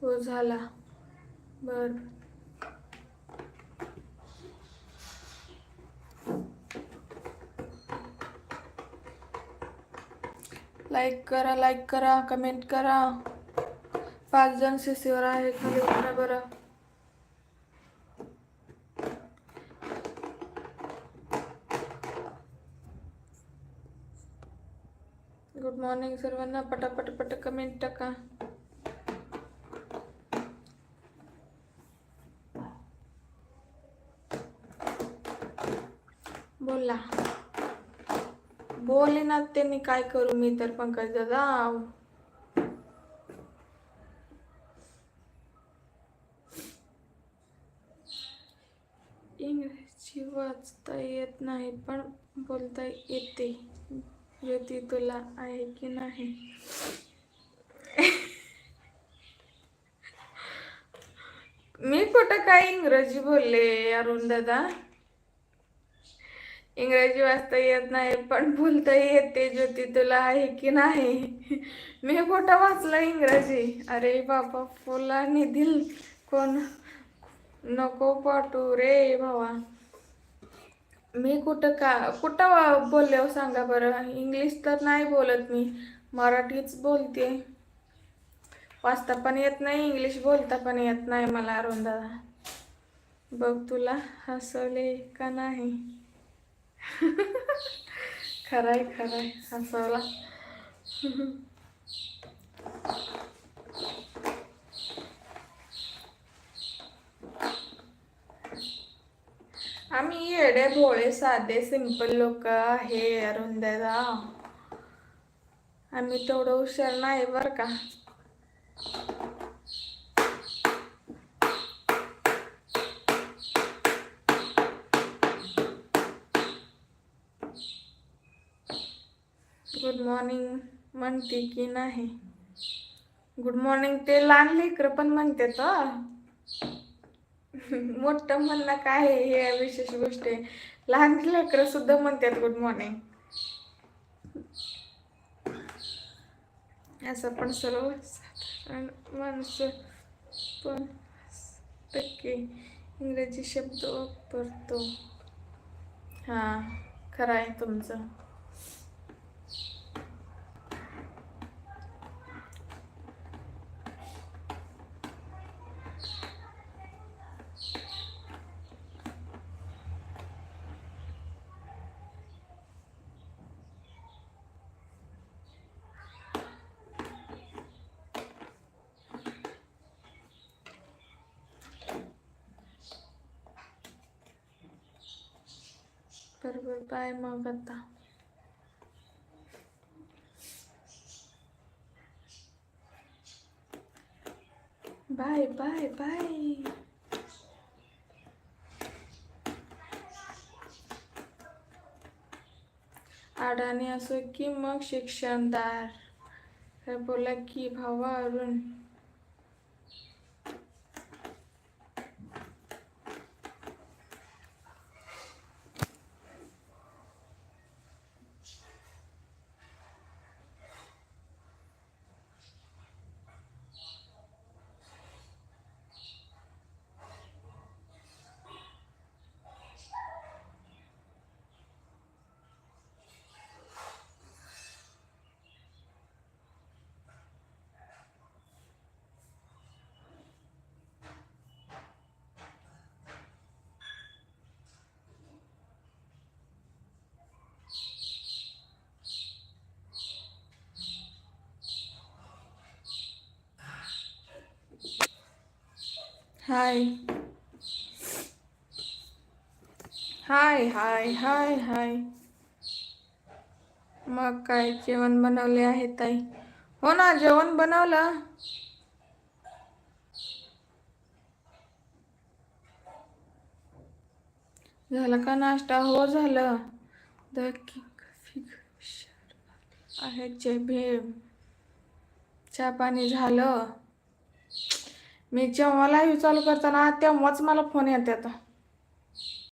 हो झाला. बर. लाईक करा लाईक करा कमेंट करा. पाच जण सीसीवर आहे खाली उतरा बरं. गुड मॉर्निंग सर्वांना. पटापट पट कमेंट टाका. बोला बोले ना त्यांनी काय करू मी तर पंकज दादा? इंग्रजी वाचता येत नाही पण बोलता येते. ज्योती तुला आहे की नाही? मी कुठं काय इंग्रजी बोलले अरुण दादा? इंग्रजी वाचता येत नाही पण बोलता येते ज्योती तुला आहे की नाही? मी कुठं वाचलं इंग्रजी? अरे बाबा फुला निधील कोण? नको पाठू रे भावा. मी कुठं का कुठं बोलले हो सांगा बरं? इंग्लिश तर नाही बोलत मी मराठीच बोलते. वाचता पण येत नाही इंग्लिश बोलता पण येत नाही मला अरुण दादा बघ तुला हसवले का नाही? खरंय खरंय हसवला आम्ही येडे भोळे साधे सिंपल लोक आहे अरुण आम्ही तेवढं हुशार नाही बरं का. गुड मॉर्निंग म्हणते की नाही? गुड मॉर्निंग ते लहान लेकरं पण म्हणतात हं. मोठं म्हणणं काय आहे? हे विशेष गोष्ट आहे. लहान लेकरं सुद्धा म्हणतात गुड मॉर्निंग असं पण सर्व माणसं पण टक्के इंग्रजी शब्द वापरतो. हां खरं आहे तुमचं. बरोबर बाय मग आता. Bye bye bye. अडाणी असो की मग शिक्षणदार बोला की भावा अरुण. हाय हाय हाय हाय हाय मग काय जेवण बनवले आहे ताई? हो ना जेवण बनवलं. झालं का नाश्ता? हो झालं. द आहे जे भेळ चहा पाणी झालं. मी जेव्हा लाईव्ह चालू करताना तेव्हाच मला फोन येतात.